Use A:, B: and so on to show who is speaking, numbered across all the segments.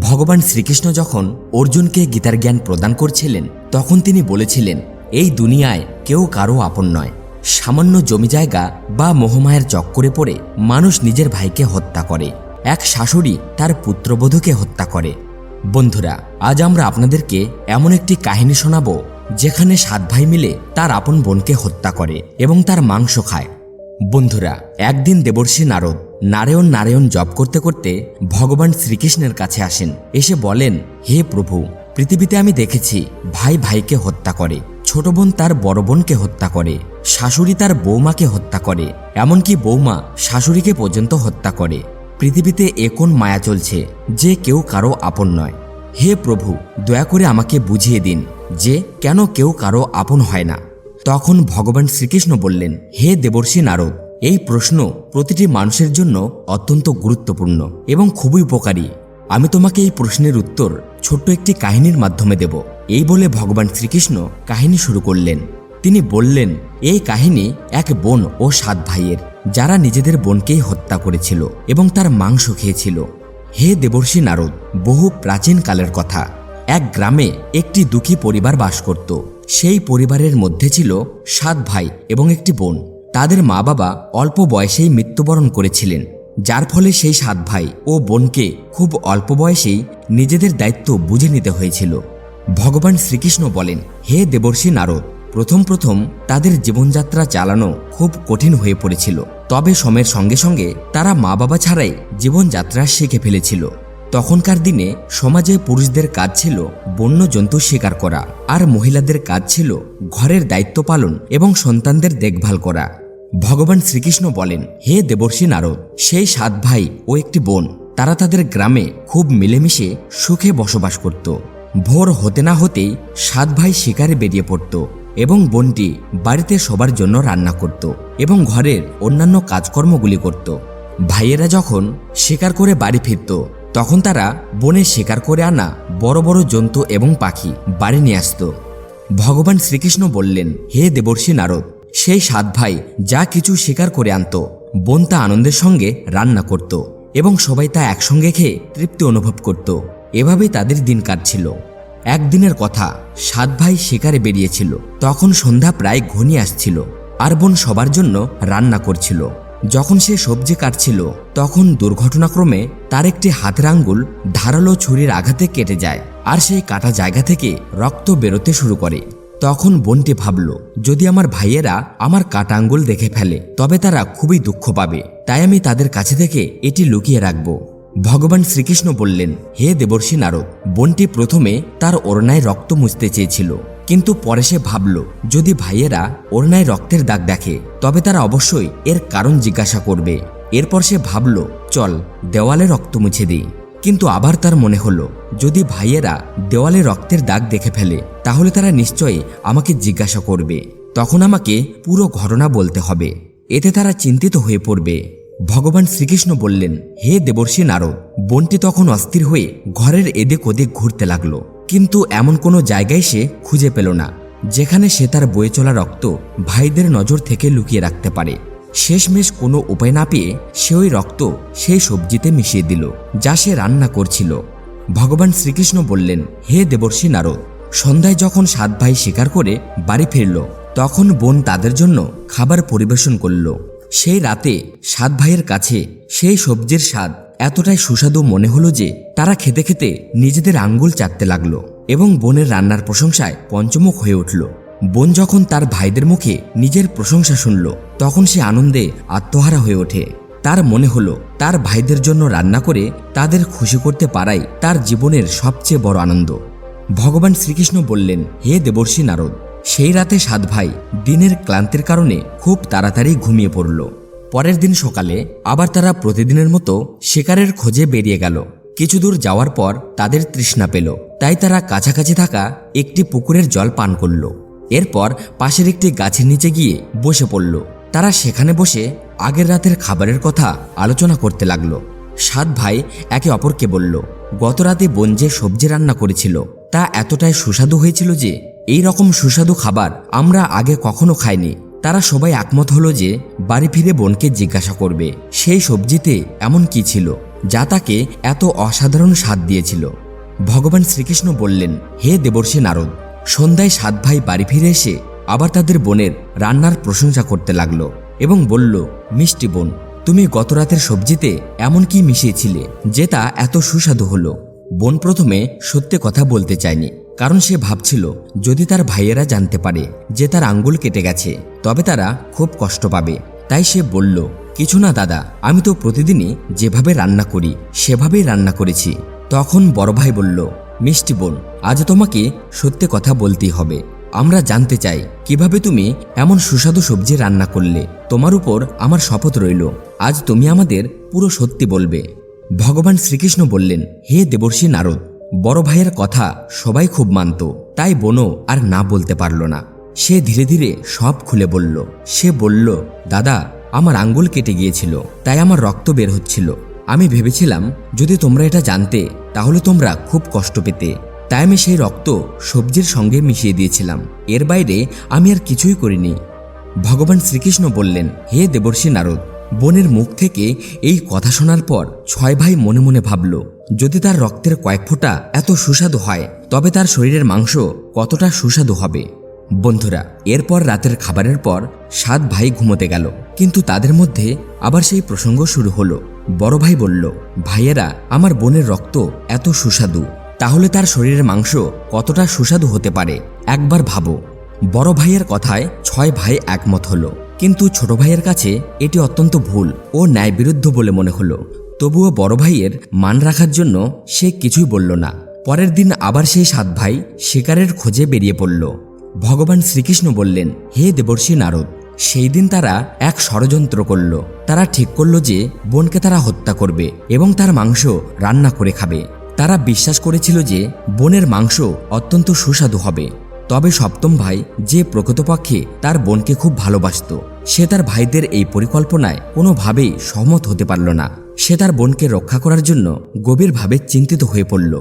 A: ভগবান শ্রীকৃষ্ণ যখন অর্জুনকে গীতার জ্ঞান প্রদান করছিলেন, তখন তিনি বলেছিলেন, এই দুনিয়ায় কেউ কারও আপন নয়। সামান্য জমি জায়গা বা মোহমায়ের চক্করে পড়ে মানুষ নিজের ভাইকে হত্যা করে। এক শাশুড়ি তার পুত্রবধূকে হত্যা করে। বন্ধুরা, আজ আমরা আপনাদেরকে এমন একটি কাহিনী শোনাব, যেখানে সাত ভাই মিলে তার আপন বোনকে হত্যা করে এবং তার মাংস খায়। বন্ধুরা, একদিন দেবর্ষী নারদ নারায়ণ নারায়ণ জপ করতে করতে ভগবান শ্রীকৃষ্ণের কাছে আসেন। এসে বলেন, হে প্রভু, পৃথিবীতে আমি দেখেছি ভাই ভাইকে হত্যা করে, ছোট বোন তার বড় বোনকে হত্যা করে, শাশুড়ি তার বৌমাকে হত্যা করে, এমনকি বৌমা শাশুড়িকে পর্যন্ত হত্যা করে। পৃথিবীতে এ কোন মায়া চলছে যে কেউ কারও আপন নয়। হে প্রভু, দয়া করে আমাকে বুঝিয়ে দিন যে কেন কেউ কারও আপন হয় না। তখন ভগবান শ্রীকৃষ্ণ বললেন, হে দেবর্ষী নারদ এই প্রশ্ন প্রতিটি মানুষের জন্য অত্যন্ত গুরুত্বপূর্ণ এবং খুবই উপকারী। আমি তোমাকে এই প্রশ্নের উত্তর ছোট্ট একটি কাহিনীর মাধ্যমে দেব। এই বলে ভগবান শ্রীকৃষ্ণ কাহিনী শুরু করলেন। তিনি বললেন, এই কাহিনী এক বোন ও সাত ভাইয়ের, যারা নিজেদের বোনকেই হত্যা করেছিল এবং তার মাংস খেয়েছিল। হে দেবর্ষী নারদ, বহু প্রাচীন কালের কথা। এক গ্রামে একটি দুঃখী পরিবার বাস করত। সেই পরিবারের মধ্যে ছিল সাত ভাই এবং একটি বোন। তাদের মা বাবা অল্প বয়সেই মৃত্যুবরণ করেছিলেন, যার ফলে সেই সাত ভাই ও বোনকে খুব অল্প বয়সেই নিজেদের দায়িত্ব বুঝে নিতে হয়েছিল। ভগবান শ্রীকৃষ্ণ বলেন, হে দেবর্ষী নারদ, প্রথম প্রথম তাদের জীবনযাত্রা চালানো খুব কঠিন হয়ে পড়েছিল। তবে সময়ের সঙ্গে সঙ্গে তারা মা বাবা ছাড়াই জীবনযাত্রা শিখে ফেলেছিল। তখনকার দিনে সমাজে পুরুষদের কাজ ছিল বন্য জন্তু শিকার করা আর মহিলাদের কাজ ছিল ঘরের দায়িত্ব পালন এবং সন্তানদের দেখভাল করা। ভগবান শ্রীকৃষ্ণ বলেন, হে দেবর্ষী নারদ, সেই সাত ভাই ও একটি বোন, তারা তাদের গ্রামে খুব মিলেমিশে সুখে বসবাস করত। ভোর হতে না হতেই সাত ভাই শিকারে বেরিয়ে পড়ত এবং বোনটি বাড়িতে সবার জন্য রান্না করত এবং ঘরের অন্যান্য কাজকর্মগুলি করত। ভাইয়েরা যখন শিকার করে বাড়ি ফিরত, তখন তারা বনে শিকার করে আনা বড় বড় জন্তু এবং পাখি বাড়ি নিয়ে আসত। ভগবান শ্রীকৃষ্ণ বললেন, হে দেবর্ষী নারদ সেই সাত ভাই যা কিছু শিকার করে আনত। বোন তা আনন্দের সঙ্গে রান্না করত এবং সবাই তা একসঙ্গে খেয়ে তৃপ্তি অনুভব করত। এভাবেই তাদের দিন কাটছিল। একদিনের কথা, সাত ভাই শিকারে বেরিয়েছিল। তখন সন্ধ্যা প্রায় ঘনিয়ে আসছিল আর বোন সবার জন্য রান্না করছিল। যখন সে সবজি কাটছিল, তখন দুর্ঘটনাক্রমে তার একটি হাতের আঙ্গুল ধারালো ছুরির আঘাতে কেটে যায় আর সেই কাটা জায়গা থেকে রক্ত বেরোতে শুরু করে। তখন বোনটি ভাবল, যদি আমার ভাইয়েরা আমার কাটা আঙ্গুল দেখে ফেলে, তবে তারা খুবই দুঃখ পাবে। তাই আমি তাদের কাছে থেকে এটি লুকিয়ে রাখব। ভগবান শ্রীকৃষ্ণ বললেন, হে দেবর্ষী নারদ, বোনটি প্রথমে তার ওড়নায় রক্ত মুছতে চেয়েছিল। কিন্তু পরে সে ভাবল, যদি ভাইয়েরা ওড়নায় রক্তের দাগ দেখে, তবে তারা অবশ্যই এর কারণ জিজ্ঞাসা করবে। এরপর সে ভাবল, চল, দেওয়ালে রক্ত মুছে দিই। কিন্তু আবার তার মনে হলো, যদি ভাইয়েরা দেওয়ালে রক্তের দাগ দেখে ফেলে, তাহলে তারা নিশ্চয়ই আমাকে জিজ্ঞাসা করবে। তখন আমাকে পুরো ঘটনা বলতে হবে। এতে তারা চিন্তিত হয়ে পড়বে। ভগবান শ্রীকৃষ্ণ বললেন, হে দেবর্ষী নারদ, বোনটি তখন অস্থির হয়ে ঘরের এদিক ওদিক ঘুরতে লাগল। কিন্তু এমন কোনো জায়গায় সে খুঁজে পেল না, যেখানে সে তার বয়ে চলা রক্ত ভাইদের নজর থেকে লুকিয়ে রাখতে পারে। শেষমেশ কোনো উপায় না পেয়ে সে ওই রক্ত সেই সবজিতে মিশিয়ে দিল, যা সে রান্না করছিল। ভগবান শ্রীকৃষ্ণ বললেন, হে দেবর্ষী নারদ, সন্ধ্যায় যখন সাত ভাই শিকার করে বাড়ি ফিরল, তখন বোন তাদের জন্য খাবার পরিবেশন করল। সেই রাতে সাত ভাইয়ের কাছে সেই সবজির স্বাদ এতটাই সুস্বাদু মনে হলো যে তারা খেতে খেতে নিজেদের আঙ্গুল চাটতে লাগল এবং বোনের রান্নার প্রশংসায় পঞ্চমুখ হয়ে উঠল। বোন যখন তার ভাইদের মুখে নিজের প্রশংসা শুনল তখন সে আনন্দে আত্মহারা হয়ে ওঠে। তার মনে হলো, তার ভাইদের জন্য রান্না করে তাদের খুশি করতে পারাই তার জীবনের সবচেয়ে বড় আনন্দ। ভগবান শ্রীকৃষ্ণ বললেন, হে দেবর্ষী নারদ, সেই রাতে সাত ভাই দিনের ক্লান্তির কারণে খুব তাড়াতাড়ি ঘুমিয়ে পড়ল। পরের দিন সকালে আবার তারা প্রতিদিনের মতো শিকারের খোঁজে বেরিয়ে গেল। কিছু দূর যাওয়ার পর তাদের তৃষ্ণা পেল। তাই তারা কাছাকাছি থাকা একটি পুকুরের জল পান করল। এরপর পাশের একটি গাছের নিচে গিয়ে বসে পড়ল। তারা সেখানে বসে আগের রাতের খাবারের কথা আলোচনা করতে লাগল। সাত ভাই একে অপরকে বলল, গত রাতে বোন যে সবজি রান্না করেছিল, তা এতটাই সুস্বাদু হয়েছিল যে এই রকম সুস্বাদু খাবার আমরা আগে কখনো খাইনি। তারা সবাই একমত হলো যে বাড়ি ফিরে বোনকে জিজ্ঞাসা করবে, সেই সবজিতে এমন কি ছিল, যা তাকে এত অসাধারণ স্বাদ দিয়েছিল। ভগবান শ্রীকৃষ্ণ বললেন, হে দেবর্ষী নারদ, সন্ধ্যায় সাত ভাই বাড়ি ফিরে এসে আবার তাদের বোনের রান্নার প্রশংসা করতে লাগল এবং বলল, মিষ্টি বোন, তুমি গত রাতের সবজিতে এমন কি মিশিয়েছিলে যে তা এত সুস্বাদু হলো? বোন প্রথমে সত্যি কথা বলতে চায়নি, কারণ সে ভাবছিল, যদি তার ভাইয়েরা জানতে পারে যে তার আঙ্গুল কেটে গেছে, তবে তারা খুব কষ্ট পাবে। তাই সে বলল, কিছু না দাদা, আমি তো প্রতিদিনই যেভাবে রান্না করি, সেভাবেই রান্না করেছি। তখন বড় ভাই বলল, মিষ্টি বোন, আজ তোমাকে সত্যি কথা বলতেই হবে। আমরা জানতে চাই, কীভাবে তুমি এমন সুস্বাদু সবজি রান্না করলে? তোমার উপর আমার শপথ রইল। আজ তুমি আমাদের পুরো সত্যি বলবে। ভগবান শ্রীকৃষ্ণ বললেন, হে দেবর্ষী নারদ, বড় ভাইয়ের কথা সবাই খুব মানত। তাই বোনও আর না বলতে পারল না। সে ধীরে ধীরে সব খুলে বলল। সে বলল, দাদা, আমার আঙ্গুল কেটে গিয়েছিল, তাই আমার রক্ত বের হচ্ছিল। আমি ভেবেছিলাম, যদি তোমরা এটা জানতে, তাহলে তোমরা খুব কষ্ট পেতে। তাই আমি সেই রক্ত সবজির সঙ্গে মিশিয়ে দিয়েছিলাম। এর বাইরে আমি আর কিছুই করিনি। ভগবান শ্রীকৃষ্ণ বললেন, হে দেবর্ষী নারদ, বোনের মুখ থেকে এই কথা শোনার পর ছয় ভাই মনে মনে ভাবল, যদি তার রক্তের কয়েক ফোঁটা এত সুস্বাদু হয়, তবে তার শরীরের মাংস কতটা সুস্বাদু হবে? বন্ধুরা, এরপর রাতের খাবারের পর সাত ভাই ঘুমোতে গেল। কিন্তু তাদের মধ্যে আবার সেই প্রসঙ্গ শুরু হলো। বড় ভাই বলল, ভাইয়েরা, আমার বোনের রক্ত এত সুস্বাদু। তাহলে তার শরীরের মাংস কতটা সুস্বাদু হতে পারে? একবার ভাবো। বড় ভাইয়ের কথায় ছয় ভাই একমত হলো। কিন্তু ছোট ভাইয়ের কাছে এটি অত্যন্ত ভুল ও ন্যায়বিরুদ্ধ বলে মনে হলো। তবুও বড় ভাইয়ের মান রাখার জন্য সে কিছুই বলল না। পরের দিন আবার সেই সাত ভাই শিকারের খোঁজে বেরিয়ে পড়ল। ভগবান শ্রীকৃষ্ণ বললেন, হে দেবর্ষী নারদ, সেই দিন তারা এক ষড়যন্ত্র করল। তারা ঠিক করল যে, বোনকে তারা হত্যা করবে এবং তার মাংস রান্না করে খাবে। তারা বিশ্বাস করেছিল যে বোনের মাংস অত্যন্ত সুস্বাদু হবে। তবে সপ্তম ভাই যে প্রকৃতপক্ষে তার বোনকে খুব ভালোবাসত, সে তার ভাইদের এই পরিকল্পনায় কোনোভাবেই সহমত হতে পারল না। সে তার বোনকে রক্ষা করার জন্য গভীরভাবে চিন্তিত হয়ে পড়ল।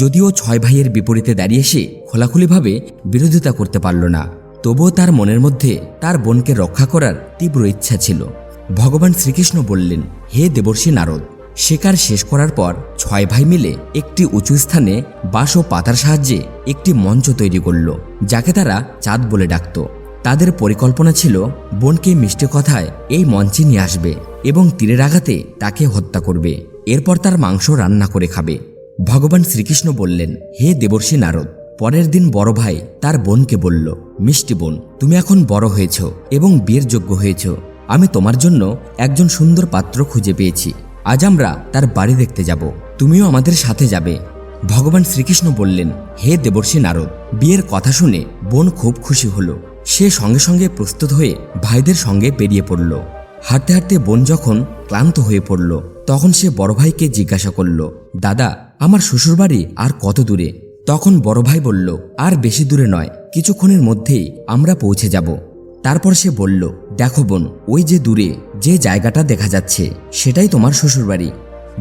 A: যদিও ছয় ভাইয়ের বিপরীতে দাঁড়িয়ে সে খোলাখুলিভাবে বিরোধিতা করতে পারল না, তবুও তার মনের মধ্যে তার বোনকে রক্ষা করার তীব্র ইচ্ছা ছিল। ভগবান শ্রীকৃষ্ণ বললেন, হে দেবর্ষী নারদ শিকার শেষ করার পর ছয় ভাই মিলে একটি উঁচু স্থানে বাঁশ ও পাতার সাহায্যে একটি মঞ্চ তৈরি করল, যাকে তারা চাঁদ বলে ডাকত। তাদের পরিকল্পনা ছিল, বোনকে মিষ্টি কথায় এই মঞ্চে নিয়ে আসবে এবং তীরের আঘাতে তাকে হত্যা করবে। এরপর তার মাংস রান্না করে খাবে। ভগবান শ্রীকৃষ্ণ বললেন, হে দেবর্ষী নারদ, পরের দিন বড় ভাই তার বোনকে বলল, মিষ্টি বোন, তুমি এখন বড় হয়েছ এবং বিয়ের যোগ্য হয়েছ। আমি তোমার জন্য একজন সুন্দর পাত্র খুঁজে পেয়েছি। আজ আমরা তার বাড়ি দেখতে যাব। তুমিও আমাদের সাথে যাবে। ভগবান শ্রীকৃষ্ণ বললেন, হে দেবর্ষী নারদ, বিয়ের কথা শুনে বোন খুব খুশি হলো। সে সঙ্গে সঙ্গে প্রস্তুত হয়ে ভাইদের সঙ্গে বেরিয়ে পড়ল। হাঁটতে হাঁটতে বোন যখন ক্লান্ত হয়ে পড়ল, তখন সে বড় ভাইকে জিজ্ঞাসা করল, দাদা, আমার শ্বশুরবাড়ি আর কত দূরে? তখন বড় ভাই বলল, আর বেশি দূরে নয়, কিছুক্ষণের মধ্যেই আমরা পৌঁছে যাব। তারপর সে বলল, দেখো বোন, ওই যে দূরে যে জায়গাটা দেখা যাচ্ছে, সেটাই তোমার শ্বশুরবাড়ি।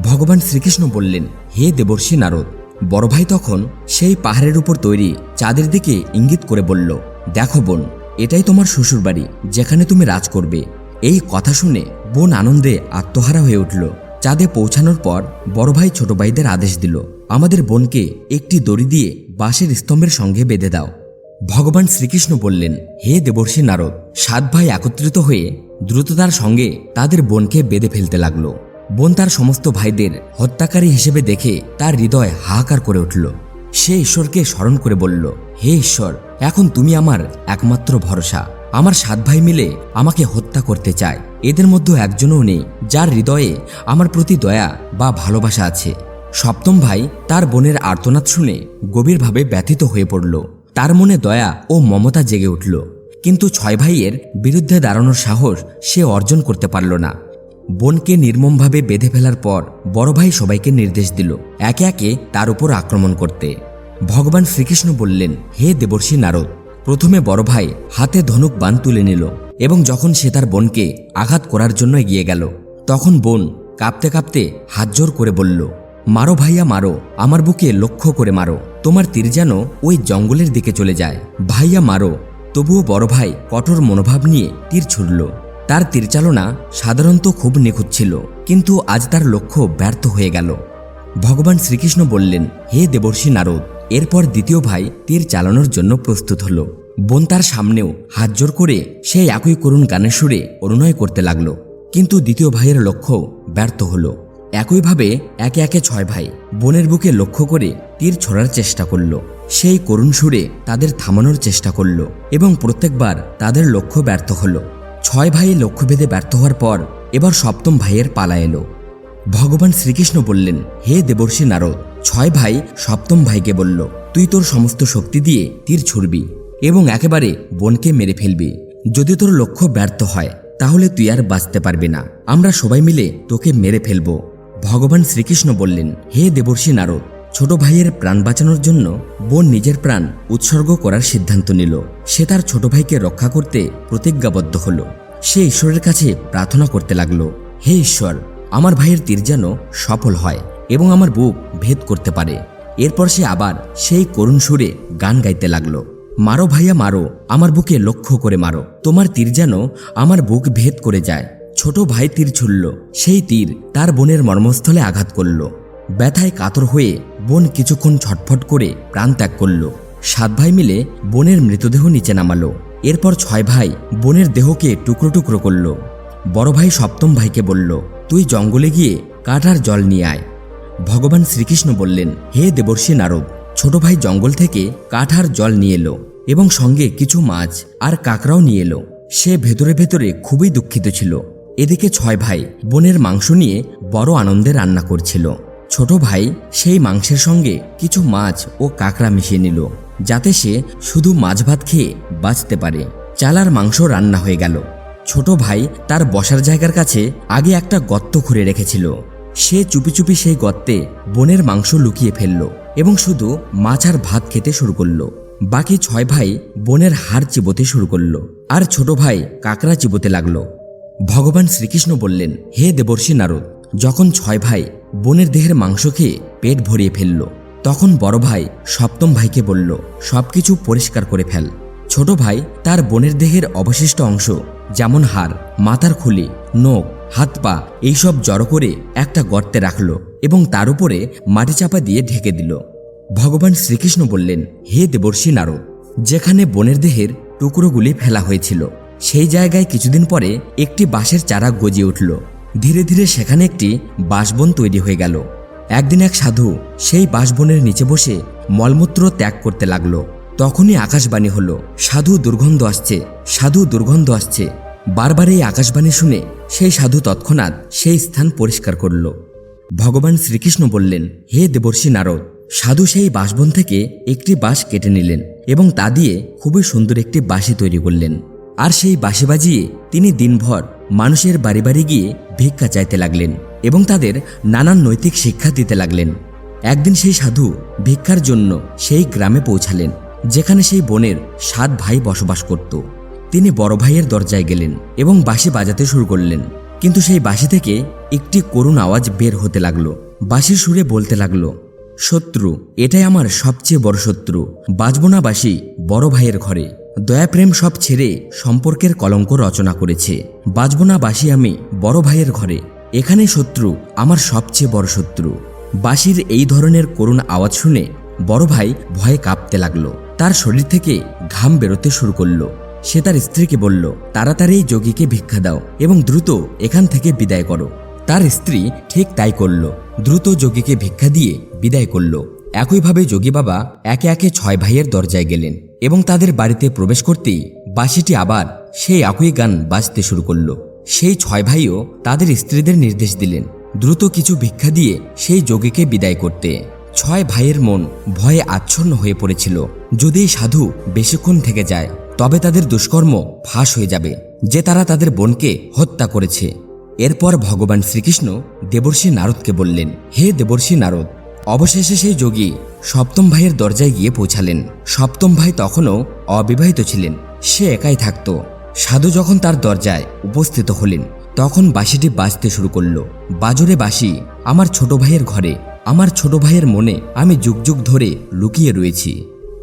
A: ভগবান শ্রীকৃষ্ণ বললেন, হে দেবর্ষী নারদ। বড় ভাই তখন সেই পাহাড়ের উপর তৈরি চাঁদের দিকে ইঙ্গিত করে বলল, দেখো বোন, এটাই তোমার শ্বশুরবাড়ি, যেখানে তুমি রাজ করবে। এই কথা শুনে বোন আনন্দে আত্মহারা হয়ে উঠল। চাঁদে পৌঁছানোর পর বড় ভাই ছোট ভাইদের আদেশ দিল, আমাদের বোনকে একটি দড়ি দিয়ে বাঁশের স্তম্ভের সঙ্গে বেঁধে দাও। ভগবান শ্রীকৃষ্ণ বললেন, হে দেবর্ষী নারদ, সাত ভাই একত্রিত হয়ে দ্রুততার সঙ্গে তাদের বোনকে বেঁধে ফেলতে লাগল। বোন তার সমস্ত ভাইদের হত্যাকারী হিসেবে দেখে তার হৃদয় হাহাকার করে উঠল। সে ঈশ্বরকে স্মরণ করে বলল, হে ঈশ্বর, এখন তুমি আমার একমাত্র ভরসা। আমার সাত ভাই মিলে আমাকে হত্যা করতে চায়। এদের মধ্যে একজনও নেই, যার হৃদয়ে আমার প্রতি দয়া বা ভালোবাসা আছে। সপ্তম ভাই তার বোনের আর্তনাদ শুনে গভীরভাবে ব্যথিত হয়ে পড়ল। তার মনে দয়া ও মমতা জেগে উঠল। কিন্তু ছয় ভাইয়ের বিরুদ্ধে দাঁড়ানোর সাহস সে অর্জন করতে পারল না। বোনকে নির্মমভাবে বেঁধে ফেলার পর বড় ভাই সবাইকে নির্দেশ দিল একে একে তার উপর আক্রমণ করতে। ভগবান শ্রীকৃষ্ণ বললেন, হে দেবর্ষী নারদ, প্রথমে বড় ভাই হাতে ধনুক বান তুলে নিল এবং যখন সে তার বোনকে আঘাত করার জন্য এগিয়ে গেল, তখন বোন কাঁপতে কাঁপতে হাত জোর করে বলল মারো ভাইয়া, মারো। আমার বুকে লক্ষ্য করে মারো। তোমার তীর যেন ওই জঙ্গলের দিকে চলে যায়। ভাইয়া, মারো। তবুও বড় ভাই কঠোর মনোভাব নিয়ে তীর ছুড়ল। তার তীরচালনা সাধারণত খুব নিখুঁত ছিল, কিন্তু আজ তার লক্ষ্য ব্যর্থ হয়ে গেল। ভগবান শ্রীকৃষ্ণ বললেন, হে দেবর্ষী নারদ! এরপর দ্বিতীয় ভাই তীর চালানোর জন্য প্রস্তুত হল। বোন তার সামনেও হাত জোর করে সেই একই করুণ গানের সুরে অনুনয় করতে লাগল। কিন্তু দ্বিতীয় ভাইয়ের লক্ষ্য ব্যর্থ হলো। একইভাবে একে একে ছয় ভাই বোনের বুকে লক্ষ্য করে তীর ছোড়ার চেষ্টা করল। সেই করুণ সুরে তাদের থামানোর চেষ্টা করল এবং প্রত্যেকবার তাদের লক্ষ্য ব্যর্থ হলো। ছয় ভাই লক্ষ্যভেদে ব্যর্থ হওয়ার পর এবার সপ্তম ভাইয়ের পালা এলো। ভগবান শ্রীকৃষ্ণ বললেন, হে দেবর্ষী নারদ, ছয় ভাই সপ্তম ভাইকে বলল, তুই তোর সমস্ত শক্তি দিয়ে তীর ছুড়বি এবং একেবারে বোনকে মেরে ফেলবি। যদি তোর লক্ষ্য ব্যর্থ হয়, তাহলে তুই আর বাঁচতে পারবি না। আমরা সবাই মিলে তোকে মেরে ফেলব। ভগবান শ্রীকৃষ্ণ বললেন, হে দেবর্ষী নারদ, ছোট ভাইয়ের প্রাণ বাঁচানোর জন্য বোন নিজের প্রাণ উৎসর্গ করার সিদ্ধান্ত নিল। সে তার ছোট ভাইকে রক্ষা করতে প্রতিজ্ঞাবদ্ধ হল। সে ঈশ্বরের কাছে প্রার্থনা করতে লাগল, হে ঈশ্বর, আমার ভাইয়ের তীর যেন সফল হয় এবং আমার বুক ভেদ করতে পারে। এরপর সে আবার সেই করুণ সুরে গান গাইতে লাগল, মারো ভাইয়া, মারো, আমার বুকে লক্ষ্য করে মারো। তোমার তীর যেন আমার বুক ভেদ করে যায়। ছোট ভাই তীর ছুড়ল। সেই তীর তার বোনের মর্মস্থলে আঘাত করল। ব্যথায় কাতর হয়ে বোন কিছুক্ষণ ছটফট করে প্রাণ ত্যাগ করল। সাত ভাই মিলে বোনের মৃতদেহ নিচে নামালো। এরপর ছয় ভাই বোনের দেহকে টুকরো টুকরো করল। বড় ভাই সপ্তম ভাইকে বলল, তুই জঙ্গলে গিয়ে কাঠার জল নিয়ে আয়। ভগবান শ্রীকৃষ্ণ বললেন, হে দেবর্ষী নারদ, ছোট ভাই জঙ্গল থেকে কাঠার জল নিয়ে এলো এবং সঙ্গে কিছু মাছ আর কাঁকড়াও নিয়ে এলো। সে ভেতরে ভেতরে খুবই দুঃখিত ছিল। এদিকে ছয় ভাই বোনের মাংস নিয়ে বড় আনন্দে রান্না করছিল। ছোট ভাই সেই মাংসের সঙ্গে কিছু মাছ ও কাঁকড়া মিশিয়ে নিল, যাতে সে শুধু মাছ ভাত খেয়ে বাঁচতে পারে। চালার মাংস রান্না হয়ে গেল। ছোট ভাই তার বসার জায়গার কাছে আগে একটা গর্ত খুঁড়ে রেখেছিল। সে চুপি চুপি সেই গর্তে বনের মাংস লুকিয়ে ফেলল এবং শুধু মাছ আর ভাত খেতে শুরু করল। বাকি ছয় ভাই বনের হাড় চিবোতে শুরু করল আর ছোট ভাই কাঁকড়া চিবোতে লাগল। ভগবান শ্রীকৃষ্ণ বললেন, হে দেবর্ষী নারদ, যখন ছয় ভাই বোনের দেহের মাংস খেয়ে পেট ভরিয়ে ফেলল, তখন বড় ভাই সপ্তম ভাইকে বলল, সবকিছু পরিষ্কার করে ফেল। ছোট ভাই তার বোনের দেহের অবশিষ্ট অংশ, যেমন হাড়, মাথার খুলি, নখ হাত পা এইসব জড়ো করে একটা গর্তে রাখল এবং তার উপরে মাটি চাপা দিয়ে ঢেকে দিল। ভগবান শ্রীকৃষ্ণ বললেন, হে দেবর্ষী নারদ, যেখানে বনের দেহের টুকরোগুলি ফেলা হয়েছিল সেই জায়গায় কিছুদিন পরে একটি বাঁশের চারা গজিয়ে উঠল। ধীরে ধীরে সেখানে একটি বাঁশবন তৈরি হয়ে গেল। একদিন এক সাধু সেই বাঁশবনের নিচে বসে মলমূত্র ত্যাগ করতে লাগল। তখনই আকাশবাণী হলো, সাধু দুর্গন্ধ আসছে, সাধু দুর্গন্ধ আসছে। বারবার এই আকাশবাণী শুনে সেই সাধু তৎক্ষণাৎ সেই স্থান পরিষ্কার করল। ভগবান শ্রীকৃষ্ণ বললেন, হে দেবর্ষী নারদ, সাধু সেই বাঁশবন থেকে একটি বাঁশ কেটে নিলেন এবং তা দিয়ে খুবই সুন্দর একটি বাঁশি তৈরি করলেন। আর সেই বাঁশি বাজিয়ে তিনি দিনভর মানুষের বাড়ি বাড়ি গিয়ে ভিক্ষা চাইতে লাগলেন এবং তাদের নানান নৈতিক শিক্ষা দিতে লাগলেন। একদিন সেই সাধু ভিক্ষার জন্য সেই গ্রামে পৌঁছালেন, যেখানে সেই বোনের সাত ভাই বসবাস করত। তিনি বড় ভাইয়ের দরজায় গেলেন এবং বাঁশি বাজাতে শুরু করলেন। কিন্তু সেই বাঁশি থেকে একটি করুণ আওয়াজ বের হতে লাগল। বাঁশির সুরে বলতে লাগল, শত্রু, এটাই আমার সবচেয়ে বড় শত্রু বাজব না বাসি বড় ভাইয়ের ঘরে। দয়াপ্রেম সব ছেড়ে সম্পর্কের কলঙ্ক রচনা করেছে। বাজব না বাসি আমি, বড় ভাইয়ের ঘরে। এখানে শত্রু, আমার সবচেয়ে বড় শত্রু। বাসির এই ধরনের করুণ আওয়াজ শুনে বড় ভাই ভয়ে কাঁপতে লাগল। তার শরীর থেকে ঘাম বেরোতে শুরু করল। সে তার স্ত্রীকে বলল, তাড়াতাড়ি যোগীকে ভিক্ষা দাও এবং দ্রুত এখান থেকে বিদায় করো। তার স্ত্রী ঠিক তাই করল। দ্রুত যোগীকে ভিক্ষা দিয়ে বিদায় করল। একইভাবে যোগী বাবা একে একে ছয় ভাইয়ের দরজায় গেলেন এবং তাদের বাড়িতে প্রবেশ করতেই বাসিটি আবার সেই একই গান বাজতে শুরু করল। সেই ছয় ভাইও তাদের স্ত্রীদের নির্দেশ দিলেন, দ্রুত কিছু ভিক্ষা দিয়ে সেই যোগীকে বিদায় করতে। ছয় ভাইয়ের মন ভয়ে আচ্ছন্ন হয়ে পড়েছিল, যদি সাধু বেশিক্ষণ থেকে যায়, তবে তাদের দুষ্কর্ম ফাঁস হয়ে যাবে, যে তারা তাদের বোনকে হত্যা করেছে। এরপর ভগবান শ্রীকৃষ্ণ দেবর্ষী নারদকে বললেন, হে দেবর্ষী নারদ অবশেষে সেই যোগী সপ্তম ভাইয়ের দরজায় গিয়ে পৌঁছালেন। সপ্তম ভাই তখনও অবিবাহিত ছিলেন। সে একাই থাকত। সাধু যখন তার দরজায় উপস্থিত হলেন, তখন বাঁশিটি বাজতে শুরু করল। বাজরে বাঁশি, আমার ছোট ভাইয়ের ঘরে, আমার ছোট ভাইয়ের মনে আমি যুগ যুগ ধরে লুকিয়ে রয়েছি।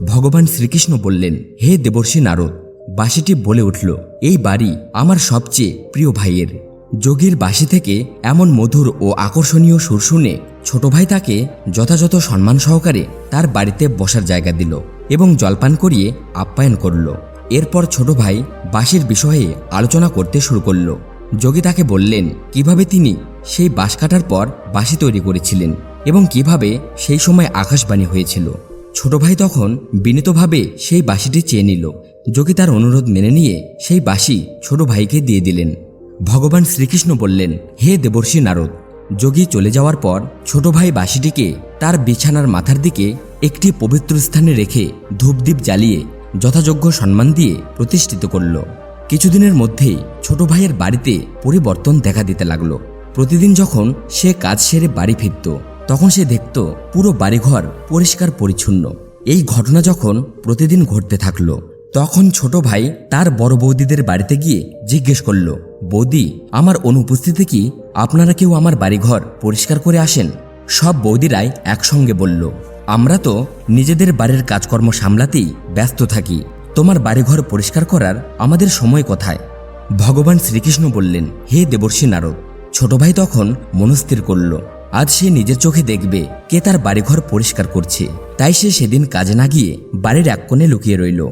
A: ভগবান শ্রীকৃষ্ণ বললেন, হে দেবর্ষী নারদ, বাঁশিটি বলে উঠল, এই বাড়ি আমার সবচেয়ে প্রিয় ভাইয়ের। যোগীর বাঁশি থেকে এমন মধুর ও আকর্ষণীয় সুর শুনে ছোট ভাই তাকে যথাযথ সম্মান সহকারে তার বাড়িতে বসার জায়গা দিল এবং জলপান করিয়ে আপ্যায়ন করল। এরপর ছোট ভাই বাঁশির বিষয়ে আলোচনা করতে শুরু করল। যোগী তাকে বললেন, কীভাবে তিনি সেই বাঁশ কাটার পর বাঁশি তৈরি করেছিলেন এবং কীভাবে সেই সময় আকাশবাণী হয়েছিল? ছোট ভাই তখন বিনীতভাবে সেই বাঁশিটি চেয়ে নিল। যোগী তার অনুরোধ মেনে নিয়ে সেই বাঁশি ছোট ভাইকে দিয়ে দিলেন। ভগবান শ্রীকৃষ্ণ বললেন, হে দেবর্ষী নারদ যোগী চলে যাওয়ার পর ছোট ভাই বাসিটিকে তার বিছানার মাথার দিকে একটি পবিত্র স্থানে রেখে ধূপদীপ জ্বালিয়ে যথাযোগ্য সম্মান দিয়ে প্রতিষ্ঠিত করল। কিছুদিনের মধ্যেই ছোট ভাইয়ের বাড়িতে পরিবর্তন দেখা দিতে লাগল। প্রতিদিন যখন সে কাজ সেরে বাড়ি ফিরত, তখন সে দেখত পুরো বাড়িঘর পরিষ্কার পরিচ্ছন্ন এই ঘটনা যখন প্রতিদিন ঘটতে থাকল তখন ছোট ভাই তার বড় বৌদিদের বাড়িতে গিয়ে জিজ্ঞেস করল, বৌদি, আমার অনুপস্থিতি কি আপনারা কেউ আমার বাড়িঘর পরিষ্কার করে আসেন? সব বৌদিরাই একসঙ্গে বলল, আমরা তো নিজেদের বাড়ির কাজকর্ম সামলাতেই ব্যস্ত থাকি। তোমার বাড়িঘর পরিষ্কার করার আমাদের সময় কোথায়? ভগবান শ্রীকৃষ্ণ বললেন, হে দেবর্ষী নারদ। ছোট ভাই তখন মনস্থির করল, আজ সে নিজের চোখে দেখবে কে তার বাড়িঘর পরিষ্কার করছে। তাই সে সেদিন কাজে না গিয়ে বাড়ির এক কোণে লুকিয়ে রইল।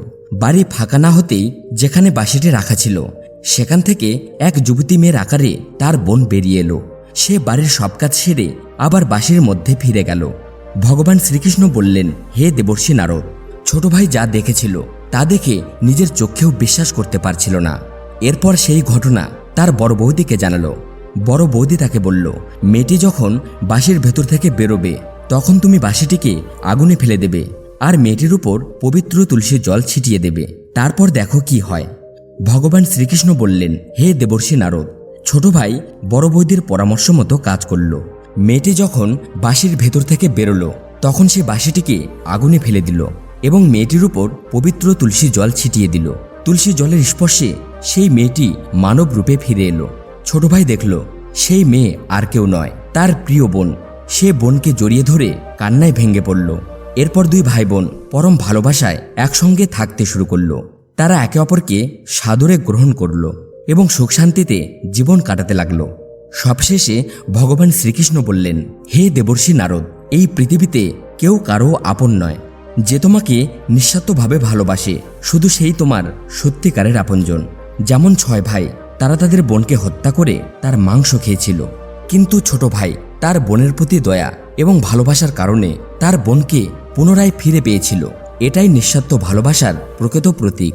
A: বাড়ি ফাঁকা না হতেই যেখানে বাঁশিটি রাখা ছিল, সেখান থেকে এক যুবতী মেয়ের আকারে তার বোন বেরিয়ে এলো। সে বাড়ির সব কাজ সেরে আবার বাঁশির মধ্যে ফিরে গেল। ভগবান শ্রীকৃষ্ণ বললেন, হে দেবর্ষী নারদ, ছোট ভাই যা দেখেছিল, তা দেখে নিজের চোখেও বিশ্বাস করতে পারছিল না। এরপর সেই ঘটনা তার বড় বৌদিকে জানালো। বড় বৌদি তাকে বলল, মেয়েটি যখন বাঁশির ভেতর থেকে বেরোবে, তখন তুমি বাঁশিটিকে আগুনে ফেলে দেবে। আর মেয়েটির উপর পবিত্র তুলসী জল ছিটিয়ে দেবে। তারপর দেখো কি হয়। ভগবান শ্রীকৃষ্ণ বললেন, হে দেবর্ষী নারদ, ছোট ভাই বড় বৌদির পরামর্শ মতো কাজ করল। মেয়েটি যখন বাঁশির ভেতর থেকে বেরোলো, তখন সে বাঁশিটিকে আগুনে ফেলে দিল এবং মেয়েটির উপর পবিত্র তুলসী জল ছিটিয়ে দিল। তুলসী জলের স্পর্শে সেই মেয়েটি মানব রূপে ফিরে এলো। ছোট ভাই দেখল, সেই মেয়ে আর কেউ নয়, তার প্রিয় বোন। সে বোনকে জড়িয়ে ধরে কান্নায় ভেঙে পড়ল। এরপর দুই ভাই বোন পরম ভালোবাসায় একসঙ্গে থাকতে শুরু করল। তারা একে অপরকে সাদরে গ্রহণ করল এবং সুখ শান্তিতে জীবন কাটাতে লাগল। সবশেষে ভগবান শ্রীকৃষ্ণ বললেন, হে দেবর্ষী নারদ, এই পৃথিবীতে কেউ কারও আপন নয়। যে তোমাকে নিঃস্বার্থভাবে ভালোবাসে, শুধু সেই তোমার সত্যিকারের আপনজন। যেমন ছয় ভাই, তারা তাদের বোনকে হত্যা করে তার মাংস খেয়েছিল। কিন্তু ছোট ভাই, তার বোনের প্রতি দয়া এবং ভালোবাসার কারণে তার বোনকে পুনরায় ফিরে পেয়েছিল। এটাই নিঃস্বার্থ ভালোবাসার প্রকৃত প্রতীক।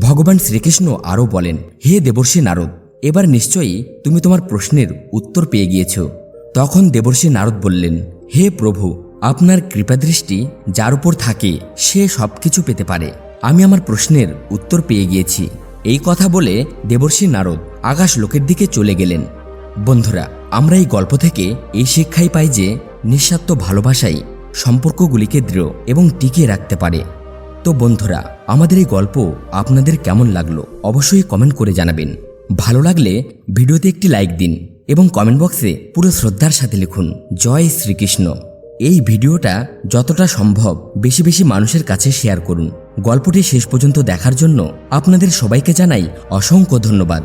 A: ভগবান শ্রীকৃষ্ণ আরও বলেন, হে দেবর্ষী নারদ, এবার নিশ্চয়ই তুমি তোমার প্রশ্নের উত্তর পেয়ে গিয়েছ। তখন দেবর্ষী নারদ বললেন, হে প্রভু, আপনার কৃপাদৃষ্টি যার উপর থাকে, সে সব কিছু পেতে পারে। আমি আমার প্রশ্নের উত্তর পেয়ে গিয়েছি। এই কথা বলে দেবর্ষী নারদ আকাশ লোকের দিকে চলে গেলেন। বন্ধুরা, আমরা এই গল্প থেকে এই শিক্ষাই পাই যে নিঃস্বার্থ ভালোবাসাই সম্পর্কগুলিকে দৃঢ় এবং টিকিয়ে রাখতে পারে। তো বন্ধুরা, আমাদের এই গল্প আপনাদের কেমন লাগল অবশ্যই কমেন্ট করে জানাবেন। ভালো লাগলে ভিডিওতে একটি লাইক দিন এবং কমেন্ট বক্সে পুরো শ্রদ্ধার সাথে লিখুন, জয় শ্রীকৃষ্ণ। এই ভিডিওটা যতটা সম্ভব বেশি বেশি মানুষের কাছে শেয়ার করুন। গল্পটি শেষ পর্যন্ত দেখার জন্য আপনাদের সবাইকে জানাই অসংখ্য ধন্যবাদ।